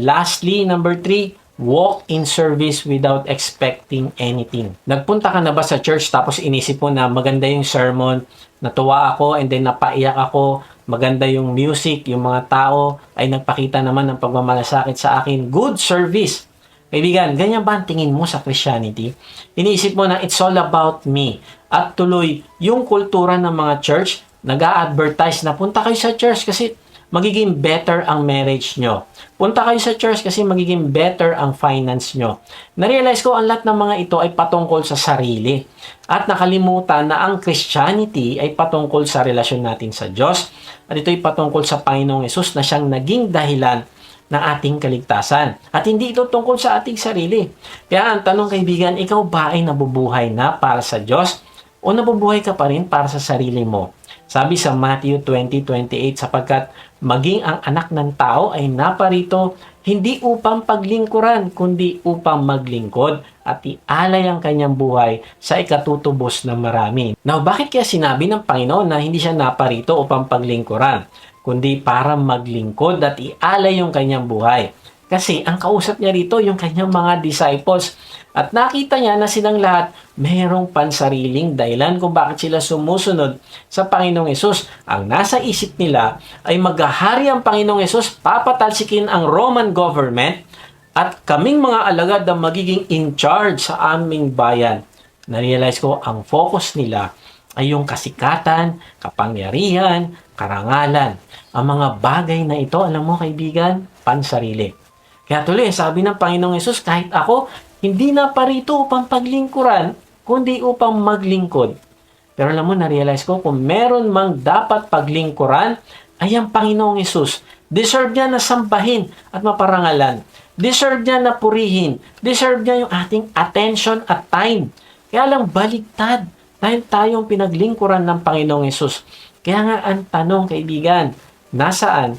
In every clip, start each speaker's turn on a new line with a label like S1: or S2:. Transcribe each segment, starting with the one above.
S1: Lastly, number three, walk in service without expecting anything. Nagpunta ka na ba sa church tapos inisip mo na maganda yung sermon, natuwa ako and then napaiyak ako, maganda yung music, yung mga tao ay nagpakita naman ng pagmamalasakit sa akin. Good service. Kaibigan, ganyan ba ang tingin mo sa Christianity? Iniisip mo na it's all about me. At tuloy, yung kultura ng mga church, nag advertise na punta kayo sa church kasi magiging better ang marriage nyo. Punta kayo sa church kasi magiging better ang finance nyo. Narealize ko ang lahat ng mga ito ay patungkol sa sarili. At nakalimutan na ang Christianity ay patungkol sa relasyon natin sa Diyos. At ito ay patungkol sa Panginoong Yesus na siyang naging dahilan ng ating kaligtasan. At hindi ito tungkol sa ating sarili. Kaya ang tanong kaibigan, ikaw ba ay nabubuhay na para sa Diyos o nabubuhay ka pa rin para sa sarili mo? Sabi sa Matthew 20:28 sapagkat maging ang anak ng tao ay naparito hindi upang paglingkuran kundi upang maglingkod at ialay ang kanyang buhay sa ikatutubos ng marami. Now, bakit kaya sinabi ng Panginoon na hindi siya naparito upang paglingkuran kundi para maglingkod at ialay yung kanyang buhay? Kasi ang kausap niya rito yung kanyang mga disciples at nakita niya na silang lahat mayroong pansariling dahilan kung bakit sila sumusunod sa Panginoong Yesus. Ang nasa isip nila ay maghahari ang Panginoong Yesus, papatalsikin ang Roman government at kaming mga alagad ang magiging in charge sa aming bayan. Narealize ko ang focus nila ay yung kasikatan, kapangyarihan, karangalan. Ang mga bagay na ito, alam mo kaibigan, pansarili. Kaya tuloy, sabi ng Panginoong Yesus, kahit ako, hindi na parito upang paglingkuran, kundi upang maglingkod. Pero alam mo, na-realize ko, kung meron mang dapat paglingkuran, ay ang Panginoong Yesus. Deserve niya na sambahin at maparangalan. Deserve niya na purihin. Deserve niya yung ating attention at time. Kaya lang baligtad dahil tayong pinaglingkuran ng Panginoong Yesus. Kaya nga ang tanong, kaibigan, nasaan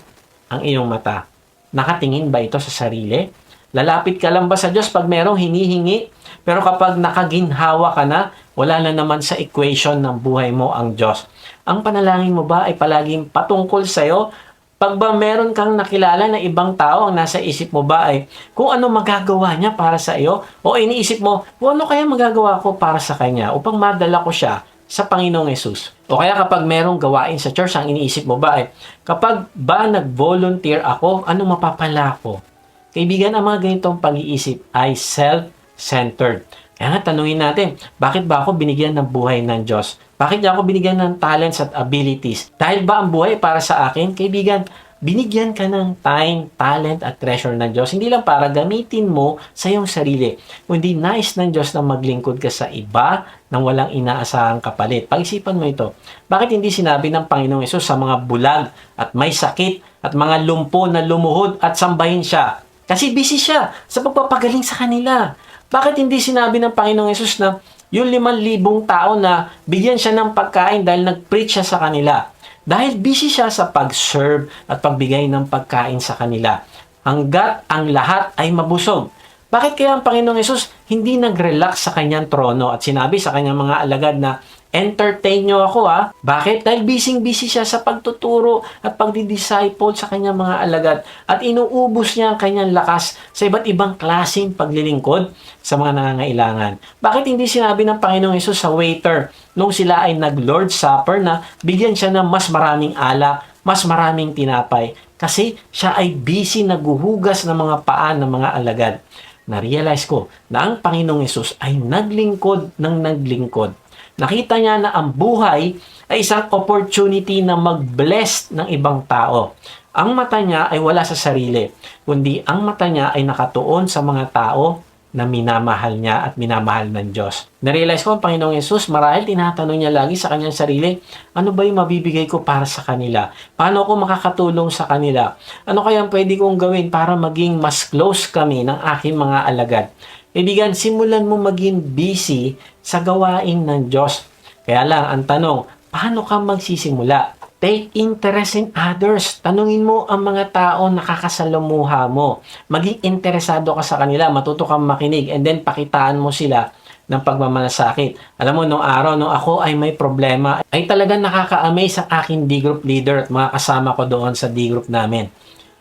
S1: ang iyong mata? Nakatingin ba ito sa sarili? Lalapit ka lang ba sa Diyos pag merong hinihingi? Pero kapag nakaginhawa ka na, wala na naman sa equation ng buhay mo ang Diyos. Ang panalangin mo ba ay palaging patungkol sa'yo? Pag ba meron kang nakilala na ibang tao, ang nasa isip mo ba ay kung ano magagawa niya para sa iyo? O iniisip mo, kung ano kaya magagawa ko para sa kanya upang madala ko siya sa Panginoong Yesus. O kaya kapag merong gawain sa church, ang iniisip mo ba ay, kapag ba nag-volunteer ako, anong mapapala ko? Kaibigan, ang mga ganitong pag-iisip ay self-centered. Kaya nga, tanungin natin, bakit ba ako binigyan ng buhay ng Diyos? Bakit niya ako binigyan ng talents at abilities? Dahil ba ang buhay para sa akin? Kaibigan, binigyan ka ng time, talent at treasure ng Diyos. Hindi lang para gamitin mo sa iyong sarili. Kundi nais ng Diyos na maglingkod ka sa iba nang walang inaasahang kapalit. Pag-isipan mo ito. Bakit hindi sinabi ng Panginoong Yesus sa mga bulag at may sakit at mga lumpo na lumuhod at sambahin siya? Kasi busy siya sa pagpapagaling sa kanila. Bakit hindi sinabi ng Panginoong Yesus na yung limang libong tao na bigyan siya ng pagkain dahil nag-preach siya sa kanila? Dahil busy siya sa pag-serve at pagbigay ng pagkain sa kanila. Hanggat ang lahat ay mabusog. Bakit kaya ang Panginoong Yesus hindi nag-relax sa kanyang trono at sinabi sa kanyang mga alagad na entertain nyo ako ha? Bakit? Dahil busy-busy siya sa pagtuturo at pagdidisciple sa kanyang mga alagad at inuubos niya ang kanyang lakas sa iba't ibang klaseng paglilingkod sa mga nangangailangan. Bakit hindi sinabi ng Panginoong Yesus sa waiter nung sila ay nag-Lord Supper na bigyan siya ng mas maraming alak, mas maraming tinapay? Kasi siya ay busy naghuhugas ng mga paan ng mga alagad. Na-realize ko na ang Panginoong Yesus ay naglingkod ng naglingkod nakita niya na ang buhay ay isang opportunity na mag-bless ng ibang tao. Ang mata niya ay wala sa sarili, kundi ang mata niya ay nakatuon sa mga tao na minamahal niya at minamahal ng Diyos. Narealize ko ang Panginoong Yesus, marahil tinatanong niya lagi sa kanyang sarili, ano ba yung mabibigay ko para sa kanila? Paano ako makakatulong sa kanila? Ano kaya pwede kong gawin para maging mas close kami ng aking mga alagad? Kaibigan, simulan mo maging busy sa gawain ng Diyos. Kaya lang, ang tanong, paano ka magsisimula? Take interest in others. Tanungin mo ang mga tao na kakasalamuha mo. Maging interesado ka sa kanila, matuto kang makinig, and then pakitaan mo sila ng pagmamalasakit. Alam mo, nung araw, nung ako ay may problema, ay talagang nakaka-amaze ang aking D-group leader at mga kasama ko doon sa D-group namin.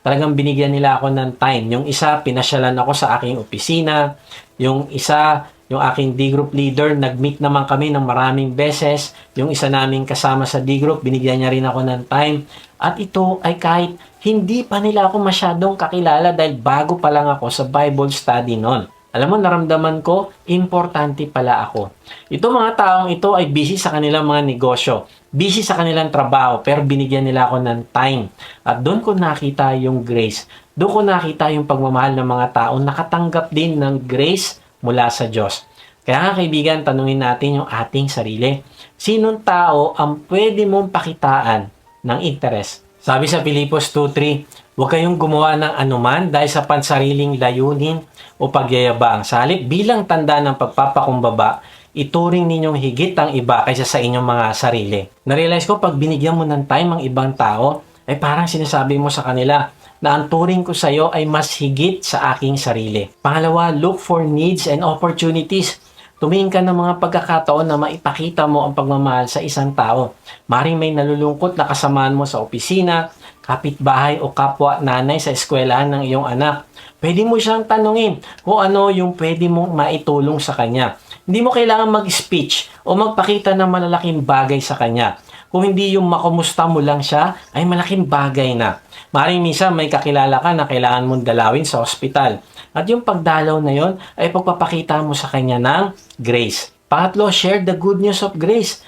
S1: Talagang binigyan nila ako ng time. Yung isa, pinasyalan ako sa aking opisina. Yung isa, yung aking D-group leader, nag-meet naman kami ng maraming beses. Yung isa naming kasama sa D-group, binigyan niya rin ako ng time. At ito ay kahit hindi pa nila ako masyadong kakilala dahil bago pa lang ako sa Bible study noon. Alam mo, naramdaman ko, importante pala ako. Ito mga taong ito ay busy sa kanilang mga negosyo. Busy sa kanilang trabaho, pero binigyan nila ako ng time. At doon ko nakita yung grace. Doon ko nakita yung pagmamahal ng mga tao. Nakatanggap din ng grace mula sa Diyos. Kaya nga kaibigan, tanungin natin yung ating sarili. Sinong tao ang pwede mong pakitaan ng interes? Sabi sa Filipos 2.3, Huwag kayong gumawa ng anuman dahil sa pansariling layunin o pagyayabang. Sa halip bilang tanda ng pagpapakumbaba, ituring ninyong higit ang iba kaysa sa inyong mga sarili. Narealize ko pag binigyan mo ng time ang ibang tao, ay parang sinasabi mo sa kanila na ang turing ko sa iyo ay mas higit sa aking sarili. Pangalawa, look for needs and opportunities. Tumingin ka ng mga pagkakataon na maipakita mo ang pagmamahal sa isang tao. Maring may nalulungkot na kasamaan mo sa opisina, kapitbahay o kapwa nanay sa eskwelahan ng iyong anak. Pwede mo siyang tanungin kung ano yung pwede mong maitulong sa kanya. Hindi mo kailangan mag-speech o magpakita ng malalaking bagay sa kanya. Kung hindi yung makumusta mo lang siya, ay malaking bagay na. Maring minsan may kakilala ka na kailangan mong dalawin sa ospital. At yung pagdalaw na yon ay pagpapakita mo sa kanya ng grace. Pangatlo, share the good news of grace.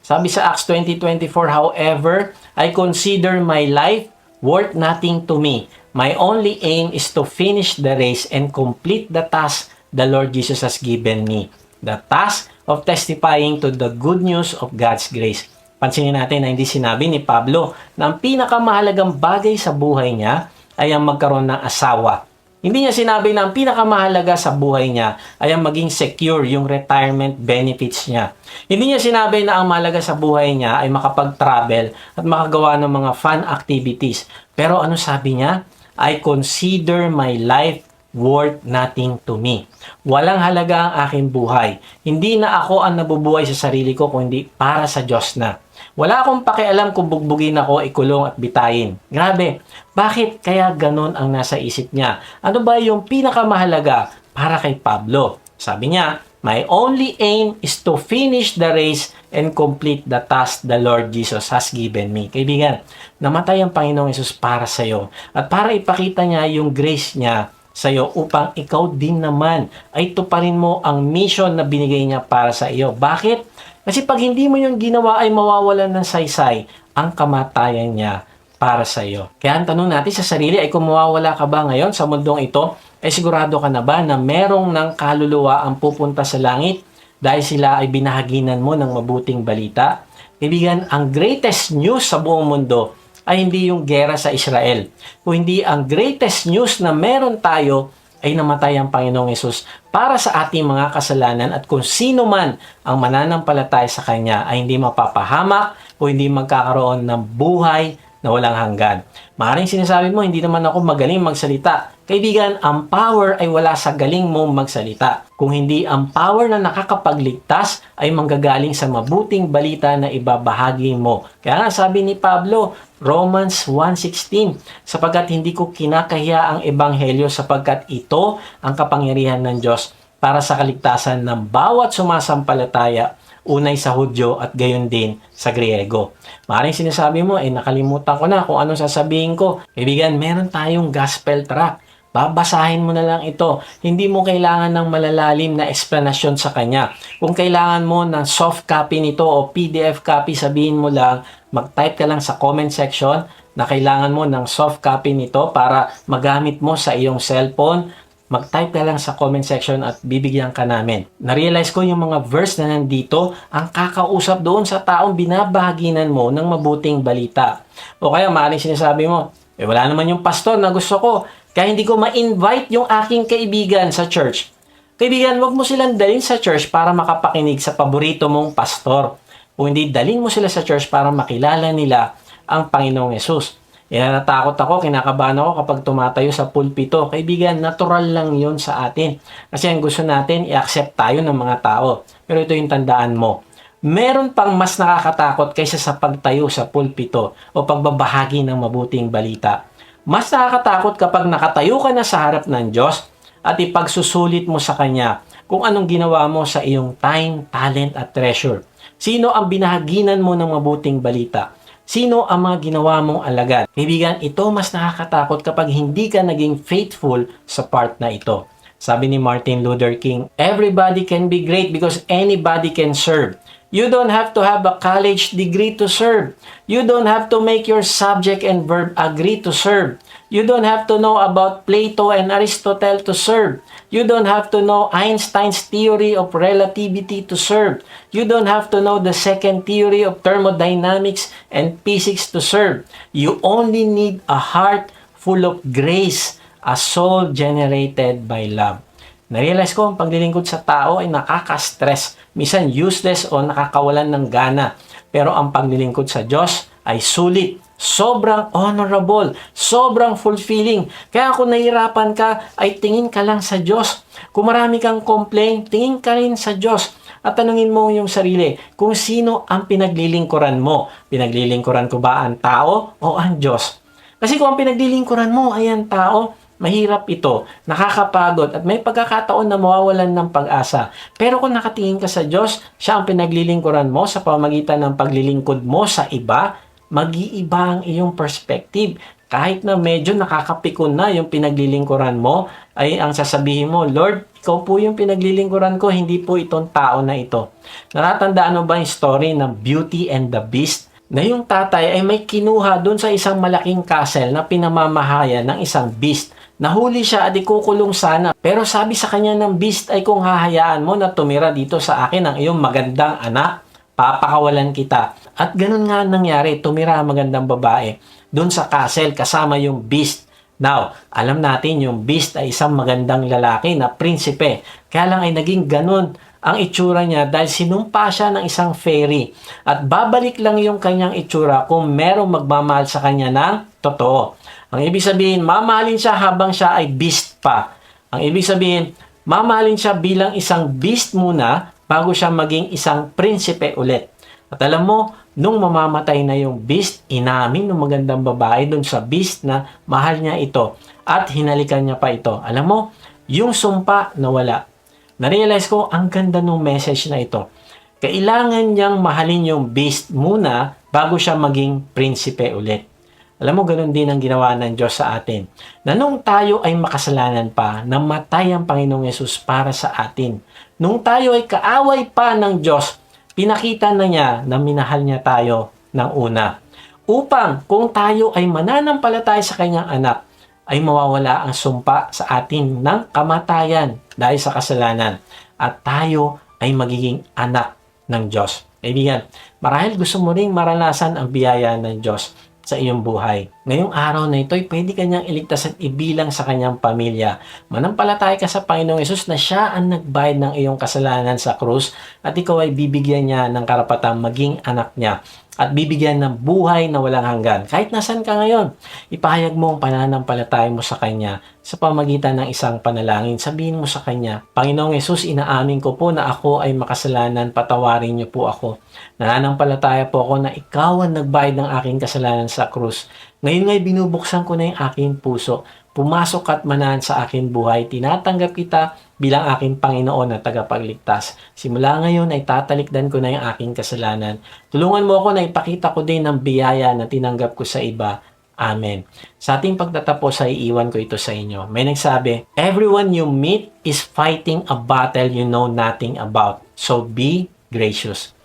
S1: Sabi sa Acts 20.24, However, I consider my life worth nothing to me. My only aim is to finish the race and complete the task the Lord Jesus has given me. The task of testifying to the good news of God's grace. Pansinin natin na hindi sinabi ni Pablo na ang pinakamahalagang bagay sa buhay niya ay ang magkaroon ng asawa. Hindi niya sinabi na ang pinakamahalaga sa buhay niya ay ang maging secure yung retirement benefits niya. Hindi niya sinabi na ang mahalaga sa buhay niya ay makapag-travel at makagawa ng mga fun activities. Pero ano sabi niya? I consider my life worth nothing to me. Walang halaga ang aking buhay. Hindi na ako ang nabubuhay sa sarili ko kundi para sa Diyos na. Wala akong pakialam kung bugbugin ako, ikulong at bitayin. Grabe, bakit kaya ganon ang nasa isip niya? Ano ba yung pinakamahalaga para kay Pablo? Sabi niya, My only aim is to finish the race and complete the task the Lord Jesus has given me. Kaibigan, namatay ang Panginoong Yesus para sa iyo at para ipakita niya yung grace niya sa iyo upang ikaw din naman ay tuparin mo ang mission na binigay niya para sa iyo. Bakit? Kasi pag hindi mo yung ginawa ay mawawalan ng saysay ang kamatayan niya para sa iyo. Kaya ang tanong natin sa sarili ay kung mawawala ka ba ngayon sa mundong ito, ay sigurado ka na ba na merong ng kaluluwa ang pupunta sa langit dahil sila ay binahaginan mo ng mabuting balita? Kaibigan, ang greatest news sa buong mundo ay hindi yung gera sa Israel. Kung hindi ang greatest news na meron tayo ay namatay ang Panginoong Yesus para sa ating mga kasalanan at kung sino man ang mananampalataya sa Kanya ay hindi mapapahamak o hindi magkakaroon ng buhay na walang hanggan. Maaaring sinasabi mo, hindi naman ako magaling magsalita. Kaibigan, ang power ay wala sa galing mo magsalita. Kung hindi ang power na nakakapagligtas ay manggagaling sa mabuting balita na ibabahagi mo. Kaya nga sabi ni Pablo, Romans 1.16, sapagkat hindi ko kinakahiya ang ebanghelyo sapagkat ito ang kapangyarihan ng Diyos para sa kaligtasan ng bawat sumasampalataya unay sa Hudyo at gayon din sa Griego. Maring sinasabi mo, eh nakalimutan ko na kung anong sasabihin ko. Kaibigan, meron tayong gospel track. Babasahin mo na lang ito. Hindi mo kailangan ng malalalim na explanation sa kanya. Kung kailangan mo ng soft copy nito o PDF copy, sabihin mo lang, mag-type ka lang sa comment section na kailangan mo ng soft copy nito para magamit mo sa iyong cellphone mag-type ka lang sa comment section at bibigyan ka namin. Na-realize ko yung mga verse na nandito ang kakausap doon sa taong binabahaginan mo ng mabuting balita. O kaya maaaring sinasabi mo, eh wala naman yung pastor na gusto ko, kaya hindi ko ma-invite yung aking kaibigan sa church. Kaibigan, wag mo silang dalhin sa church para makapakinig sa paborito mong pastor. Kung hindi, dalhin mo sila sa church para makilala nila ang Panginoong Yesus. Yan natakot ako, kinakabahan ako kapag tumatayo sa pulpito. Kaibigan, natural lang yon sa atin. Kasi ang gusto natin, i-accept tayo ng mga tao. Pero ito yung tandaan mo. Meron pang mas nakakatakot kaysa sa pagtayo sa pulpito o pagbabahagi ng mabuting balita. Mas nakakatakot kapag nakatayo ka na sa harap ng Diyos at ipagsusulit mo sa Kanya kung anong ginawa mo sa iyong time, talent at treasure. Sino ang binahaginan mo ng mabuting balita? Sino ang mga ginawa mong alagad? Kaibigan, ito mas nakakatakot kapag hindi ka naging faithful sa part na ito. Sabi ni Martin Luther King, everybody can be great because anybody can serve. You don't have to have a college degree to serve. You don't have to make your subject and verb agree to serve. You don't have to know about Plato and Aristotle to serve. You don't have to know Einstein's theory of relativity to serve. You don't have to know the second theory of thermodynamics and physics to serve. You only need a heart full of grace, a soul generated by love. Narealize ko ang paglilingkod sa tao ay nakaka-stress, minsan useless o nakakawalan ng gana. Pero ang paglilingkod sa Diyos ay sulit, sobrang honorable, sobrang fulfilling. Kaya kung nahihirapan ka, ay tingin ka lang sa Diyos. Kung marami kang complain, tingin ka rin sa Diyos. At tanungin mo yung sarili, kung sino ang pinaglilingkuran mo. Pinaglilingkuran ko ba ang tao o ang Diyos? Kasi kung ang pinaglilingkuran mo ay ang tao, mahirap ito, nakakapagod at may pagkakataon na mawawalan ng pag-asa. Pero kung nakatingin ka sa Diyos, siya ang pinaglilingkuran mo sa pamagitan ng paglilingkod mo sa iba, mag-iiba ang iyong perspective. Kahit na medyo nakakapikon na yung pinaglilingkuran mo, ay ang sasabihin mo, Lord, ikaw po yung pinaglilingkuran ko, hindi po itong tao na ito. Natatandaan mo ba yung story ng Beauty and the Beast? na yung tatay ay may kinuha doon sa isang malaking castle na pinamamahayan ng isang beast. Nahuli siya at ikukulong sana. Pero sabi sa kanya ng beast ay kung hahayaan mo na tumira dito sa akin ang iyong magandang anak, papakawalan kita. At ganun nga nangyari, tumira ang magandang babae doon sa castle kasama yung beast. Now, alam natin yung beast ay isang magandang lalaki na prinsipe. Kaya lang ay naging ganun ang itsura niya dahil sinumpa siya ng isang fairy. At babalik lang yung kanyang itsura kung merong magmamahal sa kanya ng totoo. Ang ibig sabihin, mamahalin siya habang siya ay beast pa. Ang ibig sabihin, mamahalin siya bilang isang beast muna bago siya maging isang prinsipe ulit. At alam mo, nung mamamatay na yung beast, inamin ng magandang babae dun sa beast na mahal niya ito at hinalikan niya pa ito. Alam mo, yung sumpa nawala. Narealize ko, ang ganda ng message na ito. Kailangan niyang mahalin yung beast muna bago siya maging prinsipe ulit. Alam mo, ganun din ang ginawa ng Diyos sa atin. Na nung tayo ay makasalanan pa, namatay ang Panginoong Yesus para sa atin. Nung tayo ay kaaway pa ng Diyos, pinakita na niya na minahal niya tayo ng una. Upang kung tayo ay mananampalataya sa kanyang anak, ay mawawala ang sumpa sa atin ng kamatayan dahil sa kasalanan. At tayo ay magiging anak ng Diyos. Kaibigan, marahil gusto mo ring maranasan ang biyaya ng Diyos sa iyong buhay. Ngayong araw na ito pwede kanyang iligtas at ibilang sa kanyang pamilya. Manampalataya ka sa Panginoong Yesus na siya ang nagbayad ng iyong kasalanan sa krus at ikaw ay bibigyan niya ng karapatang maging anak niya at bibigyan ng buhay na walang hanggan. Kahit nasan ka ngayon, ipahayag mo ang pananampalataya mo sa Kanya sa pamagitan ng isang panalangin. Sabihin mo sa Kanya, Panginoong Yesus, inaamin ko po na ako ay makasalanan, patawarin niyo po ako. Nananampalataya po ako na ikaw ang nagbayad ng aking kasalanan sa krus. Ngayon nga'y binubuksan ko na yung aking puso. Pumasok at manahan sa aking buhay. Tinatanggap kita bilang aking Panginoon na tagapagligtas. Simula ngayon ay tatalikdan ko na yung aking kasalanan. Tulungan mo ako na ipakita ko din ng biyaya na tinanggap ko sa iba. Amen. Sa ating pagtatapos ay iiwan ko ito sa inyo. May nagsabi, Everyone you meet is fighting a battle you know nothing about. So be gracious.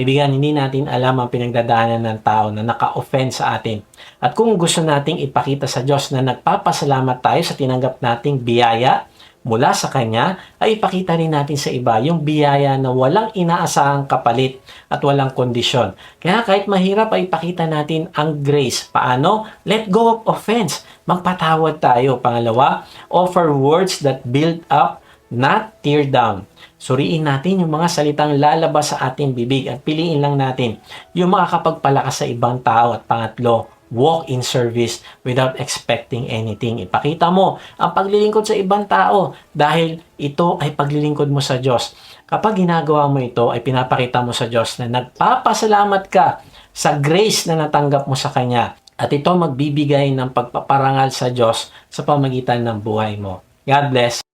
S1: Ibigan, hindi natin alam ang pinagdadaanan ng tao na naka-offend sa atin. At kung gusto nating ipakita sa Diyos na nagpapasalamat tayo sa tinanggap nating biyaya mula sa Kanya, ay ipakita rin natin sa iba yung biyaya na walang inaasahang kapalit at walang kondisyon. Kaya kahit mahirap ay ipakita natin ang grace. Paano? Let go of offense. Magpatawad tayo. Pangalawa, offer words that build up, not tear down. Suriin natin yung mga salitang lalabas sa ating bibig at piliin lang natin yung makakapagpalakas sa ibang tao at pangatlo, walk in service without expecting anything. Ipakita mo ang paglilingkod sa ibang tao dahil ito ay paglilingkod mo sa Diyos. Kapag ginagawa mo ito, ay pinapakita mo sa Diyos na nagpapasalamat ka sa grace na natanggap mo sa Kanya At ito magbibigay ng pagpaparangal sa Diyos sa pamagitan ng buhay mo. God bless.